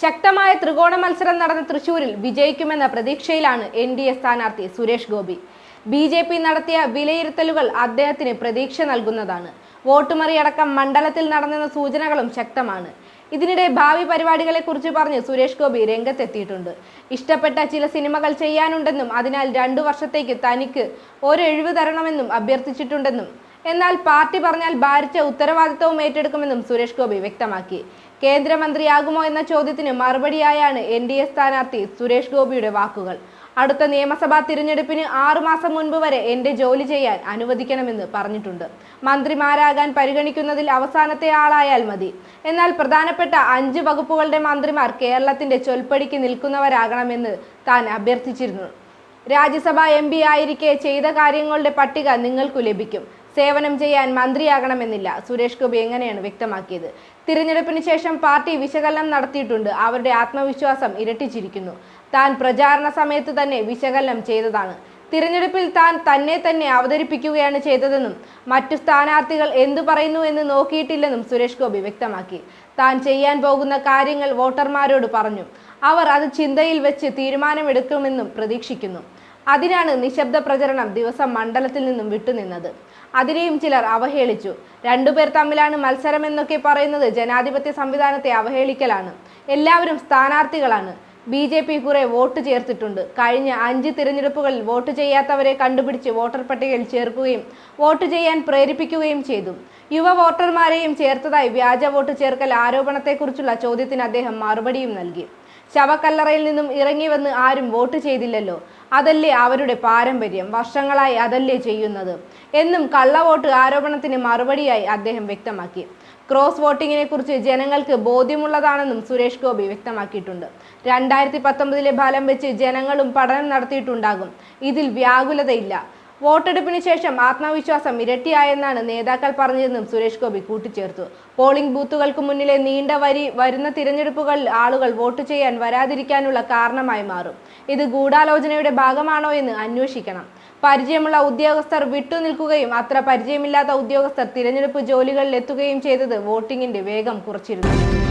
ശക്തമായ ത്രികോണ മത്സരം നടന്ന തൃശൂരിൽ വിജയിക്കുമെന്ന പ്രതീക്ഷയിലാണ് എൻ ഡി എ സ്ഥാനാർത്ഥി Suresh Gopi. B J P നടത്തിയ വിലയിരുത്തലുകൾ അദ്ദേഹത്തിന് പ്രതീക്ഷ നൽകുന്നതാണ്. വോട്ടുമറിയടക്കം മണ്ഡലത്തിൽ നടന്നെന്ന സൂചനകളും ശക്തമാണ്. ഇതിനിടെ ഭാവി പരിപാടികളെക്കുറിച്ച് പറഞ്ഞ് സുരേഷ് ഗോപി രംഗത്തെത്തിയിട്ടുണ്ട്. ഇഷ്ടപ്പെട്ട ചില സിനിമകൾ ചെയ്യാനുണ്ടെന്നും അതിനാൽ രണ്ടു വർഷത്തേക്ക് തനിക്ക് ഒരു എഴിവ് തരണമെന്നും അഭ്യർത്ഥിച്ചിട്ടുണ്ടെന്നും എന്നാൽ പാർട്ടി പറഞ്ഞാൽ ഭാരിച്ച ഉത്തരവാദിത്തവും ഏറ്റെടുക്കുമെന്നും സുരേഷ് ഗോപി വ്യക്തമാക്കി. കേന്ദ്രമന്ത്രിയാകുമോ എന്ന ചോദ്യത്തിന് മറുപടിയായാണ് എൻ ഡി എ സ്ഥാനാർത്ഥി സുരേഷ് ഗോപിയുടെ വാക്കുകൾ. അടുത്ത നിയമസഭാ തിരഞ്ഞെടുപ്പിന് ആറുമാസം മുൻപ് വരെ എന്റെ ജോലി ചെയ്യാൻ അനുവദിക്കണമെന്ന് പറഞ്ഞിട്ടുണ്ട്. മന്ത്രിമാരാകാൻ പരിഗണിക്കുന്നതിൽ അവസാനത്തെ ആളായാൽ മതി. എന്നാൽ പ്രധാനപ്പെട്ട അഞ്ച് വകുപ്പുകളുടെ മന്ത്രിമാർ കേരളത്തിന്റെ ചൊൽപ്പടിക്ക് നിൽക്കുന്നവരാകണമെന്ന് താൻ അഭ്യർത്ഥിച്ചിരുന്നു. രാജ്യസഭ എം പി ആയിരിക്കെ ചെയ്ത കാര്യങ്ങളുടെ പട്ടിക നിങ്ങൾക്കു ലഭിക്കും. സേവനം ചെയ്യാൻ മന്ത്രിയാകണമെന്നില്ല. സുരേഷ് ഗോപി എങ്ങനെയാണ് വ്യക്തമാക്കിയത്? തിരഞ്ഞെടുപ്പിന് ശേഷം പാർട്ടി വിശകലനം നടത്തിയിട്ടുണ്ട്. അവരുടെ ആത്മവിശ്വാസം ഇരട്ടിച്ചിരിക്കുന്നു. താൻ പ്രചാരണ സമയത്ത് തന്നെ വിശകലനം ചെയ്തതാണ്. തിരഞ്ഞെടുപ്പിൽ താൻ തന്നെ തന്നെ അവതരിപ്പിക്കുകയാണ് ചെയ്തതെന്നും മറ്റു സ്ഥാനാർത്ഥികൾ എന്തു പറയുന്നു എന്ന് നോക്കിയിട്ടില്ലെന്നും സുരേഷ് ഗോപി വ്യക്തമാക്കി. താൻ ചെയ്യാൻ പോകുന്ന കാര്യങ്ങൾ വോട്ടർമാരോട് പറഞ്ഞു. അവർ അത് ചിന്തയിൽ വെച്ച് തീരുമാനമെടുക്കുമെന്നും പ്രതീക്ഷിക്കുന്നു. അതിനാണ് നിശബ്ദ പ്രചരണം ദിവസം മണ്ഡലത്തിൽ നിന്നും വിട്ടുനിന്നത് അതിനെയും ചിലർ അവഹേളിച്ചു. രണ്ടുപേർ തമ്മിലാണ് മത്സരം എന്നൊക്കെ പറയുന്നത് ജനാധിപത്യ സംവിധാനത്തെ അവഹേളിക്കലാണ്. എല്ലാവരും സ്ഥാനാർത്ഥികളാണ്. ബി ജെ പി കുറെ വോട്ട് ചേർത്തിട്ടുണ്ട്. കഴിഞ്ഞ അഞ്ച് തിരഞ്ഞെടുപ്പുകളിൽ വോട്ട് ചെയ്യാത്തവരെ കണ്ടുപിടിച്ച് വോട്ടർ പട്ടികയിൽ ചേർക്കുകയും വോട്ട് ചെയ്യാൻ പ്രേരിപ്പിക്കുകയും ചെയ്തു. യുവ വോട്ടർമാരെയും ചേർത്തതായി വ്യാജ വോട്ട് ചേർക്കൽ ആരോപണത്തെക്കുറിച്ചുള്ള ചോദ്യത്തിന് അദ്ദേഹം മറുപടിയും നൽകി. ശവക്കല്ലറയിൽ നിന്നും ഇറങ്ങി വന്ന് ആരും വോട്ട് ചെയ്തില്ലല്ലോ. അതല്ലേ അവരുടെ പാരമ്പര്യം. വർഷങ്ങളായി അതല്ലേ ചെയ്യുന്നത്. എന്നും കള്ളവോട്ട് ആരോപണത്തിന് മറുപടിയായി അദ്ദേഹം വ്യക്തമാക്കി. ക്രോസ് വോട്ടിങ്ങിനെ കുറിച്ച് ജനങ്ങൾക്ക് ബോധ്യമുള്ളതാണെന്നും സുരേഷ് ഗോപി വ്യക്തമാക്കിയിട്ടുണ്ട്. രണ്ടായിരത്തി പത്തൊമ്പതിലെ ഫലം വെച്ച് ജനങ്ങളും പഠനം നടത്തിയിട്ടുണ്ടാകും. ഇതിൽ വ്യാകുലതയില്ല. വോട്ടെടുപ്പിന് ശേഷം ആത്മവിശ്വാസം ഇരട്ടിയായെന്നാണ് നേതാക്കൾ പറഞ്ഞതെന്നും സുരേഷ് ഗോപി കൂട്ടിച്ചേർത്തു. പോളിംഗ് ബൂത്തുകൾക്ക് മുന്നിലെ നീണ്ട വരി വരുന്ന തിരഞ്ഞെടുപ്പുകളിൽ ആളുകൾ വോട്ട് ചെയ്യാൻ വരാതിരിക്കാനുള്ള കാരണമായി മാറും. ഇത് ഗൂഢാലോചനയുടെ ഭാഗമാണോ എന്ന് അന്വേഷിക്കണം. പരിചയമുള്ള ഉദ്യോഗസ്ഥർ വിട്ടുനിൽക്കുകയും അത്ര പരിചയമില്ലാത്ത ഉദ്യോഗസ്ഥർ തിരഞ്ഞെടുപ്പ് ജോലികളിൽ എത്തുകയും ചെയ്തത് വോട്ടിങ്ങിന്റെ വേഗം കുറച്ചിരുന്നു.